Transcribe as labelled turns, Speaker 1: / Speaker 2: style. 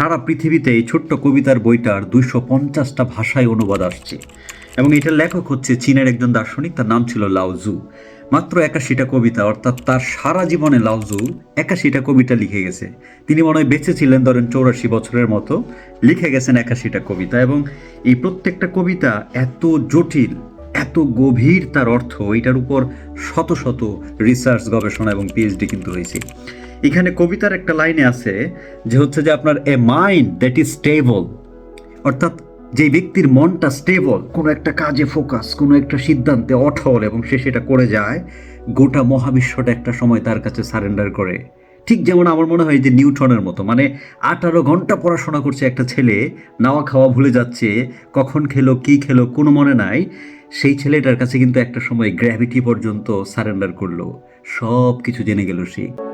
Speaker 1: সারা পৃথিবীতে এই ছোট্ট কবিতার বইটার দুইশো পঞ্চাশটা ভাষায় অনুবাদ আসছে। এবং এটার লেখক হচ্ছে চীনের একজন দার্শনিক, তার নাম ছিল লাউজু মাত্র একাশিটা কবিতা, অর্থাৎ তার সারা জীবনে লাউজু একাশিটা কবিতা লিখে গেছে। তিনি মনে হয় বেঁচে ছিলেন ধরেন চৌরাশি বছরের মতো, লিখে গেছেন একাশিটা কবিতা। এবং এই প্রত্যেকটা কবিতা এত জটিল, এত গভীর তার অর্থ, এটার উপর শত শত রিসার্চ গবেষণা এবং পিএইচডি কিন্তু হয়েছে। এখানে কবিতার একটা লাইনে আছে যে হচ্ছে যে আপনার a mind that is stable অর্থাৎ যে ব্যক্তির মনটা স্টেবল কোনো একটা কাজে ফোকাস কোনো একটা সিদ্ধান্তে অঠল এবং সে সেটা করে যায়, গোটা মহাবিশ্বটা একটা সময় তার কাছে সারেন্ডার করে। ঠিক যেমন আমার মনে হয় যে নিউটনের মতো মানে আঠারো ঘণ্টা পড়াশোনা করছে একটা ছেলে, নাওয়া খাওয়া ভুলে যাচ্ছে, কখন খেলো, কি খেলো, কোনো মনে নাই, সেই ছেলেটার কাছে কিন্তু একটা সময় গ্র্যাভিটি পর্যন্ত সারেন্ডার করল সব কিছু জেনে গেল সে।